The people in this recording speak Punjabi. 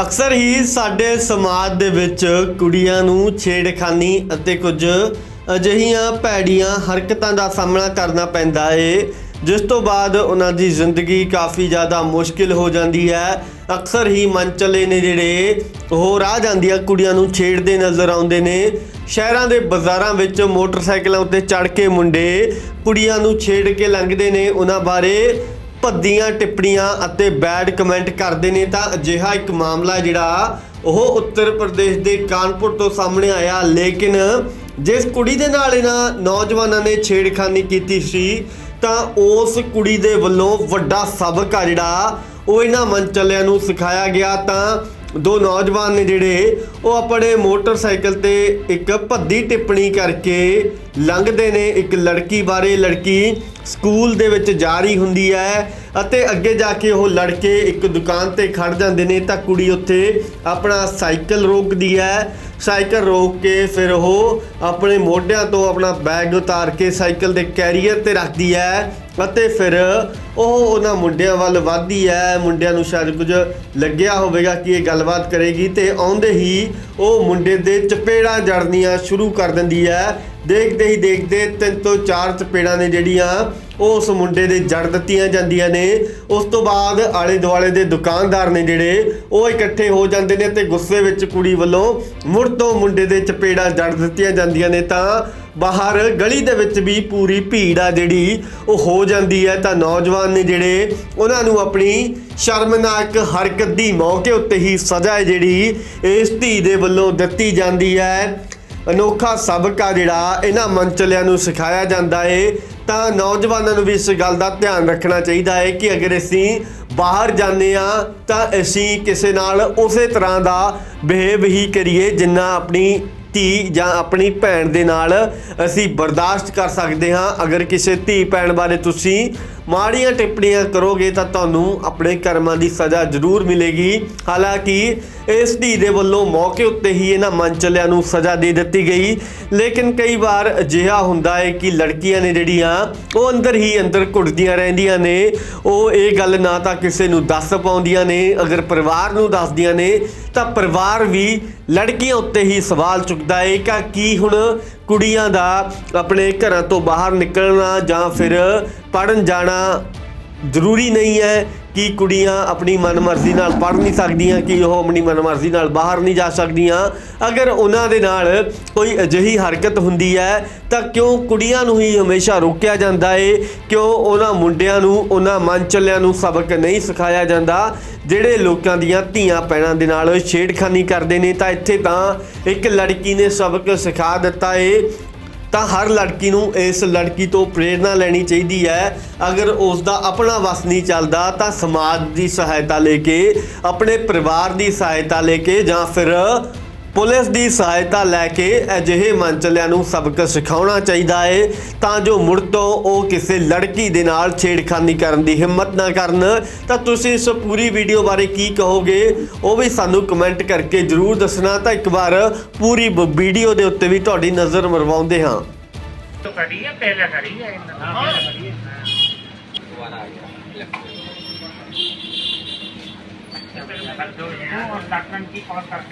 ਅਕਸਰ ਹੀ ਸਾਡੇ ਸਮਾਜ ਦੇ ਵਿੱਚ ਕੁੜੀਆਂ ਨੂੰ ਛੇੜਖਾਨੀ ਅਤੇ ਕੁਝ ਅਜਿਹੀਆਂ ਭੈੜੀਆਂ ਹਰਕਤਾਂ ਦਾ ਸਾਹਮਣਾ ਕਰਨਾ ਪੈਂਦਾ ਏ, ਜਿਸ ਤੋਂ ਬਾਅਦ ਉਹਨਾਂ ਦੀ ਜ਼ਿੰਦਗੀ ਕਾਫੀ ਜ਼ਿਆਦਾ ਮੁਸ਼ਕਿਲ ਹੋ ਜਾਂਦੀ ਹੈ। ਅਕਸਰ ਹੀ ਮਨਚਲੇ ਨੇ ਜਿਹੜੇ ਉਹ ਰਾਹ ਜਾਂਦੀਆਂ ਕੁੜੀਆਂ ਨੂੰ ਛੇੜਦੇ ਨਜ਼ਰ ਆਉਂਦੇ ਨੇ। ਸ਼ਹਿਰਾਂ ਦੇ ਬਾਜ਼ਾਰਾਂ ਵਿੱਚ ਮੋਟਰਸਾਈਕਲਾਂ ਉੱਤੇ ਚੜ੍ਹ ਕੇ ਮੁੰਡੇ ਕੁੜੀਆਂ ਨੂੰ ਛੇੜ ਕੇ ਲੰਘਦੇ ਨੇ। ਉਹਨਾਂ ਬਾਰੇ ਭੱਦੀਆਂ, ਟਿੱਪਣੀਆਂ ਅਤੇ ਬੈਡ ਕਮੈਂਟ ਕਰਦੇ ਨੇ ਤਾਂ ਅਜਿਹਾ ਇੱਕ ਮਾਮਲਾ ਜਿਹੜਾ ਉਹ ਉੱਤਰ ਪ੍ਰਦੇਸ਼ ਦੇ ਕਾਨਪੁਰ ਤੋਂ ਸਾਹਮਣੇ ਆਇਆ। ਲੇਕਿਨ ਜਿਸ ਕੁੜੀ ਦੇ ਨਾਲ ਇਹਨਾਂ ਨੌਜਵਾਨਾਂ ਨੇ ਛੇੜਖਾਨੀ ਕੀਤੀ ਸੀ, ਤਾਂ ਉਸ ਕੁੜੀ ਦੇ ਵੱਲੋਂ ਵੱਡਾ ਸਬਕ ਆ ਜਿਹੜਾ, ਉਹ ਇਹਨਾਂ ਮਨਚਲਿਆਂ ਨੂੰ ਸਿਖਾਇਆ ਗਿਆ। ਤਾਂ ਦੋ ਨੌਜਵਾਨ ਨੇ ਜਿਹੜੇ, ਉਹ ਆਪਣੇ ਮੋਟਰਸਾਈਕਲ ਤੇ ਇੱਕ ਭੱਦੀ ਟਿੱਪਣੀ ਕਰਕੇ ਲੰਘਦੇ ਨੇ। ਇੱਕ ਲੜਕੀ ਬਾਰੇ, ਲੜਕੀ ਸਕੂਲ ਦੇ ਵਿੱਚ ਜਾ ਰਹੀ ਹੁੰਦੀ ਹੈ ਅਤੇ ਅੱਗੇ ਜਾ ਕੇ ਉਹ ਲੜਕੇ ਇੱਕ ਦੁਕਾਨ ਤੇ ਖੜ ਜਾਂਦੇ ਨੇ ਤਾਂ ਕੁੜੀ ਉੱਥੇ ਆਪਣਾ ਸਾਈਕਲ ਰੋਕਦੀ ਹੈ। ਸਾਈਕਲ ਰੋਕ ਕੇ ਫਿਰ ਉਹ ਆਪਣੇ ਮੋਢਿਆਂ ਤੋਂ ਆਪਣਾ ਬੈਗ ਉਤਾਰ ਕੇ ਸਾਈਕਲ ਦੇ ਕੈਰੀਅਰ ਤੇ ਰੱਖਦੀ ਹੈ ਅਤੇ ਫਿਰ ਉਹ ਉਹਨਾਂ ਮੁੰਡਿਆਂ ਵੱਲ ਵੱਧਦੀ ਹੈ। ਮੁੰਡਿਆਂ ਨੂੰ ਸ਼ਾਇਦ ਕੁਝ ਲੱਗਿਆ ਹੋਵੇਗਾ ਕਿ ਇਹ ਗੱਲਬਾਤ ਕਰੇਗੀ ਤੇ ਆਉਂਦੇ ਹੀ ਉਹ ਮੁੰਡੇ ਦੇ ਚਪੇੜਾਂ ਜੜਨੀਆਂ ਸ਼ੁਰੂ ਕਰ ਦਿੰਦੀ ਹੈ। ਦੇਖਦੇ ਹੀ ਦੇਖਦੇ ਤਿੰਨ ਤੋਂ ਚਾਰ ਚਪੇੜਾਂ ਨੇ ਜਿਹੜੀਆਂ ਉਹ ਉਸ ਮੁੰਡੇ ਦੇ ਜੜ ਦਿੱਤੀਆਂ ਜਾਂਦੀਆਂ ਨੇ। ਉਸ ਤੋਂ ਬਾਅਦ ਆਲੇ ਦੁਆਲੇ ਦੇ ਦੁਕਾਨਦਾਰ ਨੇ ਜਿਹੜੇ, ਉਹ ਇਕੱਠੇ ਹੋ ਜਾਂਦੇ ਨੇ ਤੇ ਗੁੱਸੇ ਵਿੱਚ ਕੁੜੀ ਵੱਲੋਂ ਮੁੜ ਤੋਂ ਮੁੰਡੇ ਦੇ ਚਪੇੜਾਂ ਜੜ ਦਿੱਤੀਆਂ ਜਾਂਦੀਆਂ ਨੇ ਤਾਂ ਬਾਹਰ ਗਲੀ ਦੇ ਵਿੱਚ ਵੀ ਪੂਰੀ ਭੀੜ ਆ ਜਿਹੜੀ, ਉਹ ਹੋ ਜਾਂਦੀ ਹੈ। ਤਾਂ ਨੌਜਵਾਨ ਨੇ ਜਿਹੜੇ, ਉਹਨਾਂ ਨੂੰ ਆਪਣੀ ਸ਼ਰਮਨਾਕ ਹਰਕਤ ਦੀ ਮੌਕੇ ਉੱਤੇ ਹੀ ਸਜ਼ਾ ਹੈ ਜਿਹੜੀ ਇਸ ਧੀ ਦੇ ਵੱਲੋਂ ਦਿੱਤੀ ਜਾਂਦੀ ਹੈ। ਅਨੋਖਾ ਸਬਕ ਆ ਜਿਹੜਾ ਇਹਨਾਂ ਮੰਚਲਿਆਂ ਨੂੰ ਸਿਖਾਇਆ ਜਾਂਦਾ ਏ, ਤਾਂ ਨੌਜਵਾਨਾਂ ਨੂੰ ਵੀ ਇਸ ਗੱਲ ਦਾ ਧਿਆਨ ਰੱਖਣਾ ਚਾਹੀਦਾ ਹੈ ਕਿ ਅਗਰ ਅਸੀਂ ਬਾਹਰ ਜਾਂਦੇ ਆ ਤਾਂ ਅਸੀਂ ਕਿਸੇ ਨਾਲ ਉਸੇ ਤਰ੍ਹਾਂ ਦਾ ਬਿਹੇਵ ਹੀ ਕਰੀਏ ਜਿੰਨਾ ਆਪਣੀ ਧੀ ਜਾਂ ਆਪਣੀ ਭੈਣ ਦੇ ਨਾਲ ਅਸੀਂ ਬਰਦਾਸ਼ਤ ਕਰ ਸਕਦੇ ਹਾਂ। ਅਗਰ ਕਿਸੇ ਧੀ ਭੈਣ ਬਾਰੇ ਤੁਸੀਂ ਮਾੜੀਆਂ ਟਿੱਪਣੀਆਂ ਕਰੋਗੇ ਤਾਂ ਤੁਹਾਨੂੰ ਆਪਣੇ ਕਰਮਾਂ ਦੀ ਸਜ਼ਾ ਜ਼ਰੂਰ ਮਿਲੇਗੀ। ਹਾਲਾਂਕਿ ਇਸ ਧੀ ਦੇ ਵੱਲੋਂ ਮੌਕੇ ਉੱਤੇ ਹੀ ਇਹਨਾਂ ਮਨਚਲਿਆਂ ਨੂੰ ਸਜ਼ਾ ਦੇ ਦਿੱਤੀ ਗਈ। ਲੇਕਿਨ ਕਈ ਵਾਰ ਅਜਿਹਾ ਹੁੰਦਾ ਹੈ ਕਿ ਲੜਕੀਆਂ ਨੇ ਜਿਹੜੀਆਂ ਉਹ ਅੰਦਰ ਹੀ ਅੰਦਰ ਘੁੱਟਦੀਆਂ ਰਹਿੰਦੀਆਂ ਨੇ। ਉਹ ਇਹ ਗੱਲ ਨਾ ਤਾਂ ਕਿਸੇ ਨੂੰ ਦੱਸ ਪਾਉਂਦੀਆਂ ਨੇ। ਅਗਰ ਪਰਿਵਾਰ ਨੂੰ ਦੱਸਦੀਆਂ ਨੇ ਤਾਂ ਪਰਿਵਾਰ ਵੀ ਲੜਕੀਆਂ ਉੱਤੇ ਹੀ ਸਵਾਲ ਚੁੱਕ ਚੁੱਕਦਾ ਹੈ ਕਿ ਕੀ ਹੁਣ ਕੁੜੀਆਂ ਦਾ ਆਪਣੇ ਘਰਾਂ ਤੋਂ ਬਾਹਰ ਨਿਕਲਣਾ ਜਾਂ ਫਿਰ ਪੜਨ ਜਾਣਾ ਜ਼ਰੂਰੀ ਨਹੀਂ ਹੈ। ਕਿ ਕੁੜੀਆਂ ਆਪਣੀ ਮਨਮਰਜ਼ੀ ਨਾਲ ਪੜ੍ਹ ਨਹੀਂ ਸਕਦੀਆਂ, ਕਿ ਉਹ ਆਪਣੀ ਮਨਮਰਜ਼ੀ ਨਾਲ ਬਾਹਰ ਨਹੀਂ ਜਾ ਸਕਦੀਆਂ? ਅਗਰ ਉਹਨਾਂ ਦੇ ਨਾਲ ਕੋਈ ਅਜਿਹੀ ਹਰਕਤ ਹੁੰਦੀ ਹੈ, ਤਾਂ ਕਿਉਂ ਕੁੜੀਆਂ ਨੂੰ ਹੀ ਹਮੇਸ਼ਾ ਰੋਕਿਆ ਜਾਂਦਾ ਏ? ਕਿਉਂ ਉਹਨਾਂ ਮੁੰਡਿਆਂ ਨੂੰ, ਉਹਨਾਂ ਮਨ ਚੱਲਿਆਂ ਨੂੰ ਸਬਕ ਨਹੀਂ ਸਿਖਾਇਆ ਜਾਂਦਾ? ਜਿਹੜੇ ਲੋਕਾਂ ਦੀਆਂ ਧੀਆਂ ਪੈਣਾਂ ਦੇ ਨਾਲ ਛੇੜਖਾਨੀ ਕਰਦੇ ਨੇ, ਤਾਂ ਇੱਥੇ ਤਾਂ ਇੱਕ ਲੜਕੀ ਨੇ ਸਬਕ ਸਿਖਾ ਦਿੱਤਾ ਏ। ਤਾਂ ਹਰ ਲੜਕੀ ਨੂੰ ਇਸ ਲੜਕੀ ਤੋਂ ਪ੍ਰੇਰਣਾ ਲੈਣੀ ਚਾਹੀਦੀ ਹੈ। ਅਗਰ ਉਸ ਦਾ ਆਪਣਾ ਵਸ ਨਹੀਂ ਚੱਲਦਾ, ਤਾਂ ਸਮਾਜ ਦੀ ਸਹਾਇਤਾ ਲੈ ਕੇ, ਆਪਣੇ ਪਰਿਵਾਰ ਦੀ ਸਹਾਇਤਾ ਲੈ ਕੇ ਜਾਂ ਫਿਰ ਪੁਲਿਸ ਦੀ ਸਹਾਇਤਾ ਲੈ ਕੇ ਅਜਿਹੇ ਮੰਚਲਿਆਂ ਨੂੰ ਸਬਕ ਸਿਖਾਉਣਾ ਚਾਹੀਦਾ ਏ ਤਾਂ ਜੋ ਮੁੜ ਤੋਂ ਉਹ ਕਿਸੇ ਲੜਕੀ ਦੇ ਨਾਲ ਛੇੜਖਾਨੀ ਕਰਨ ਦੀ ਹਿੰਮਤ ਨਾ ਕਰਨ। ਤਾਂ ਤੁਸੀਂ ਇਸ ਪੂਰੀ ਵੀਡੀਓ ਬਾਰੇ ਕੀ ਕਹੋਗੇ? ਉਹ ਵੀ ਸਾਨੂੰ ਕਮੈਂਟ ਕਰਕੇ ਜਰੂਰ ਦੱਸਣਾ। ਤਾਂ ਇੱਕ ਵਾਰ ਪੂਰੀ ਵੀਡੀਓ ਦੇ ਉੱਤੇ ਵੀ ਤੁਹਾਡੀ ਨਜ਼ਰ ਮਰਵਾਉਂਦੇ ਹਾਂ। ਖੜੀ ਹੈ ਪਹਿਲਾਂ ਖੜੀ ਹੈ। ਦੁਬਾਰਾ ਆ ਗਿਆ। ਲੱਗ ਦੋ ਇਹ ਡਾਕਟਰ ਕੀ ਕਾਲ ਕਰ